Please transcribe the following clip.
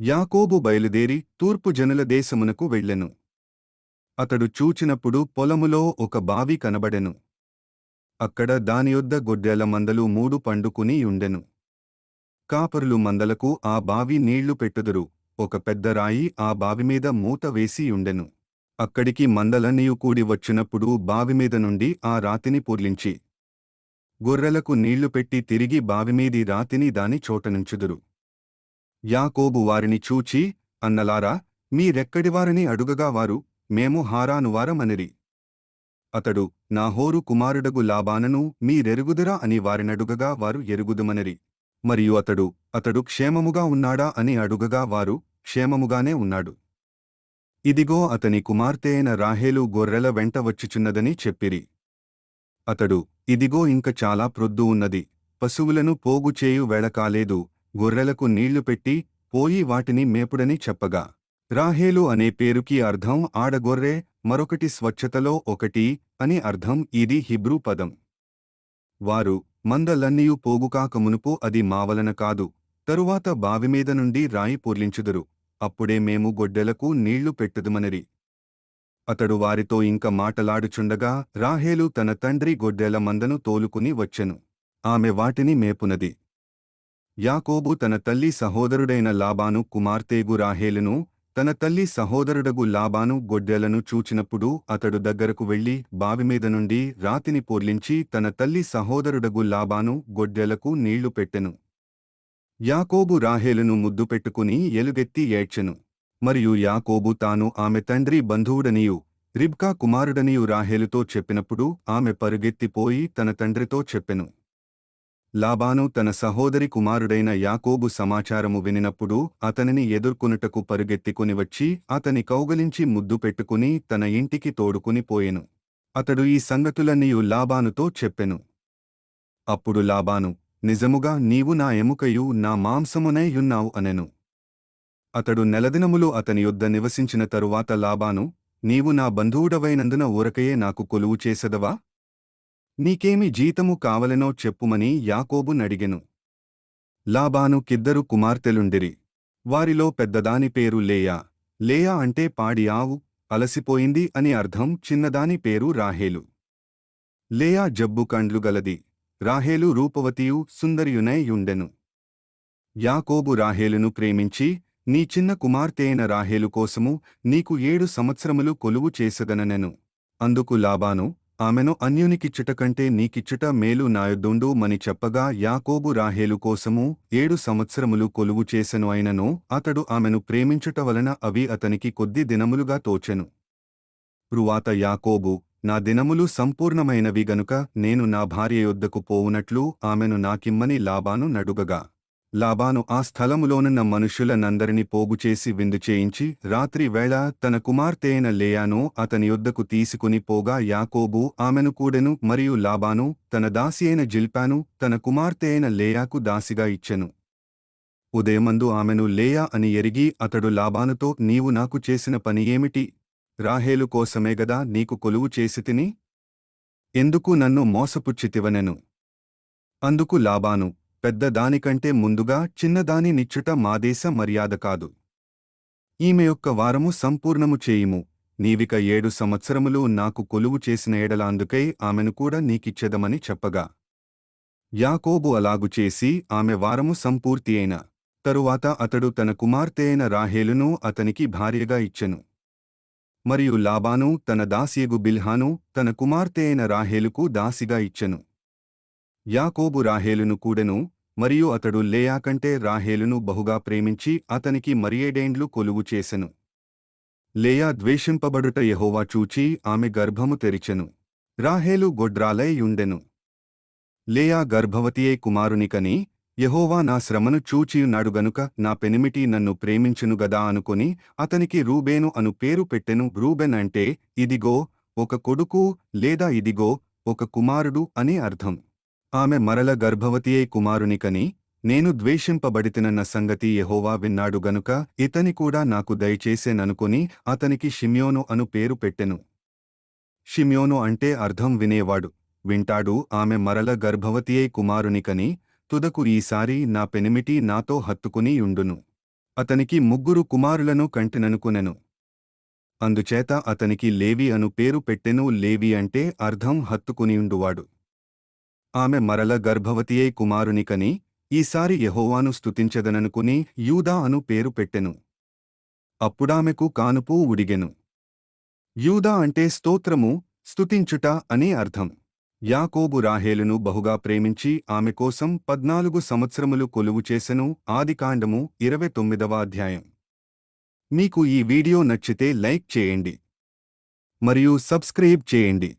యాకోబు బయలుదేరి తూర్పు జనుల దేశమునకు వెళ్ళెను. అతడు చూచినప్పుడు పొలములో ఒక బావి కనబడెను. అక్కడ దానియొద్ద గొడ్డెల మందలు మూడు పండుకుని ఉండెను కాపరులు మందలకు ఆ బావి నీళ్ళు పెట్టుదురు. ఒక పెద్ద రాయి ఆ బావిమీద మూత వేసి ఉండెను అక్కడికి మందలన్నీయు కూడి వచ్చినప్పుడు బావిమీద నుండి ఆ రాతిని పొర్లించి. గొర్రెలకు నీళ్ళు పెట్టి తిరిగి బావిమీది రాతిని దాని చోటనుంచుదురు యాకోబు వారిని చూచి అన్నలారా మీరెక్కడివారని అడుగగా వారు? మేము హారానువారమనిరి అతడు నాహోరు కుమారుడగు లాబానను మీరెరుగుదురా అని వారినడుగగా వారు ఎరుగుదుమనిరి. మరియు అతడు అతడు క్షేమముగా ఉన్నాడా అని అడుగగా వారు క్షేమముగానే ఉన్నాడు. ఇదిగో అతని కుమార్తె అయిన రాహేలు గొర్రెల వెంట వచ్చుచున్నదని చెప్పిరి. అతడు ఇదిగో ఇంక చాలా ప్రొద్దు ఉన్నది. పశువులను పోగు చేయు కాలేదు. గొర్రెలకు నీళ్ళు పెట్టి పోయి వాటిని మేపుడని చెప్పగా రాహేలు అనే పేరుకి అర్థం ఆడగొర్రె మరొకటి స్వచ్ఛతలో ఒకటి అని అర్థం ఇది హిబ్రూ పదం. వారు మందలన్నీయు పోగుకాక మునుపు అది మావలన కాదు తరువాత బావిమీద నుండి రాయి పొర్లించుదురు అప్పుడే మేము గొడ్డెలకు నీళ్ళు పెట్టుదుమనిరి. అతడు వారితో ఇంక మాటలాడుచుండగా రాహేలు తన తండ్రి గొడ్డెల మందను తోలుకుని వచ్చెను. ఆమె వాటిని మేపునది. యాకోబు తన తల్లి సహోదరుడైన లాబాను కుమార్తెగు రాహేలును తన తల్లి సహోదరుడగు లాబాను గొడ్డెలను చూచినప్పుడు అతడు దగ్గరకు వెళ్ళి బావిమీద నుండి రాతిని పొర్లించి తన తల్లి సహోదరుడగు లాబాను గొడ్డెలకు నీళ్ళు పెట్టెను. యాకోబు రాహేలును ముద్దు పెట్టుకుని ఎలుగెత్తి ఏడ్చెను. మరియు యాకోబు తాను ఆమె తండ్రి బంధువుడనియు రిబ్కా కుమారుడనియు రాహేలుతో చెప్పినప్పుడు ఆమె పరుగెత్తిపోయి తన తండ్రితో చెప్పెను. లాబాను తన సహోదరి కుమారుడైన యాకోబు సమాచారము వినినప్పుడు అతనిని ఎదుర్కొనుటకు పరుగెత్తికుని వచ్చి అతని కౌగలించి ముద్దు పెట్టుకుని తన ఇంటికి తోడుకుని పోయెను. అతడు ఈ సంగతులన్నీయు లాబానుతో చెప్పెను. అప్పుడు లాబాను నిజముగా నీవు నా ఎముకయు నా మాంసమునై యున్నావు అనెను. అతడు నెలదినములు అతని యొద్ద నివసించిన తరువాత లాబాను నీవు నా బంధువుడవైనందున ఊరకయే నాకు కొలువు చేసెదవా? నీకేమి జీతము కావలెనో చెప్పుమని యాకోబు నడిగెను. లాబాను కిద్దరు కుమార్తెలుండిరి. వారిలో పెద్దదాని పేరు లేయా. లేయా అంటే పాడి ఆవు అలసిపోయింది అని అర్థం చిన్నదాని పేరు రాహేలు. లేయా జబ్బు కండ్లు గలది. రాహేలు రూపవతియు సుందరియునై యుండెను. యాకోబు రాహేలును ప్రేమించి నీ చిన్న కుమార్తె అయిన రాహేలు కోసము నీకు ఏడు సంవత్సరములు కొలువు చేసెదననెను. అందుకు లాబాను ఆమెను అన్యునికిచ్చుట కంటే నీకిచ్చుట మేలు నాయొద్దుండు మని చెప్పగా యాకోబు రాహేలు కోసము ఏడు సంవత్సరములు కొలువు చేసెను అయినను అతడు ఆమెను ప్రేమించుట వలన అవి అతనికి కొద్ది దినములుగా తోచెను. రువాత యాకోబు నా దినములు సంపూర్ణమైనవి గనుక నేను నా భార్య యొద్దకు పోవునట్లు ఆమెను నాకిమ్మని లాబాను నడుగగా. లాబాను ఆ స్థలములోనున్న మనుష్యులనందరినీ పోగుచేసి విందు చేయించి రాత్రి వేళ తన కుమార్తె అయిన లేయాను అతని యొద్దకు తీసుకుని పోగా యాకోబు ఆమెను కూడెను మరియు లాబాను తన దాసి అయిన జిల్పాను తన కుమార్తె అయిన లేయాకు దాసిగా ఇచ్చెను. ఉదయమందు ఆమెను లేయా అని ఎరిగి అతడు లాబానుతో నీవు నాకు చేసిన పని ఏమిటి? రాహేలు కోసమే గదా నీకు కొలువు చేసి తిని? ఎందుకు నన్ను మోసపుచ్చితివనెను అందుకు లాబాను పెద్దదానికంటే ముందుగా చిన్నదాని నిచ్చుట మాదేశ మర్యాద కాదు. ఈమె యొక్క వారము సంపూర్ణము చేయుము. నీవిక ఏడు సంవత్సరములు నాకు కొలువు చేసిన ఏడలాందుకై ఆమెను కూడా నీకిచ్చెదమని చెప్పగా. యాకోబు అలాగు చేసి ఆమె వారము సంపూర్తి అయిన. తరువాత అతడు తన కుమార్తె అయిన రాహేలును అతనికి భార్యగా ఇచ్చెను. మరియు లాబాను తన దాసియగు బిల్హాను తన కుమార్తె అయిన రాహేలుకు దాసిగా ఇచ్చెను. యాకోబు రాహేలును కూడెను మరియు అతడు లేయా కంటే రాహేలును బహుగా ప్రేమించి అతనికి మరియేడేండ్లు కొలువు చేసెను. లేయా ద్వేషింపబడుట యెహోవా చూచి ఆమె గర్భము తెరిచెను. రాహేలు గొడ్రాలై యుండెను. లేయా గర్భవతియే కుమారునికని యహోవా నా శ్రమను చూచియున్నాడు గనుక నా పెనిమిటి నన్ను ప్రేమించును గదా అనుకుని అతనికి రూబేను అను పేరు పెట్టెను. రూబెన్ అంటే ఇదిగో ఒక కొడుకు లేదా ఇదిగో ఒక కుమారుడు అని అర్థం. ఆమె మరల గర్భవతియై కుమారునికని నేను ద్వేషింపబడితినన్న సంగతి యహోవా విన్నాడు గనుక ఇతని కూడా నాకు దయచేసేననుకుని అతనికి షిమ్యోను అను పేరు పెట్టెను. షిమ్యోను అంటే అర్థం వినేవాడు. వింటాడు ఆమె మరల గర్భవతియే కుమారునికని తుదకు ఈసారి నా పెనిమిటి నాతో హత్తుకుని యుండును. అతనికి ముగ్గురు కుమారులను కంటిననుకునెను. అందుచేత అతనికి లేవి అను పేరు పెట్టెను లేవి అంటే అర్థం హత్తుకునియుండువాడు. ఆమె మరల గర్భవతియై కుమారునికని ఈసారి యహోవాను స్తుతించదననుకుని యూదా అను పేరు పెట్టెను. అప్పుడామెకు కానుపు ఉడిగెను. యూదా అంటే స్తోత్రము స్తుతించుట అని అర్థం. యాకోబు రాహేలును బహుగా ప్రేమించి ఆమె కోసం పద్నాలుగు సంవత్సరములు కొలువు చేసెను ఆదికాండము ఇరవై తొమ్మిదవ అధ్యాయం. మీకు ఈ వీడియో నచ్చితే లైక్ చేయండి. మరియు సబ్స్క్రైబ్ చేయండి.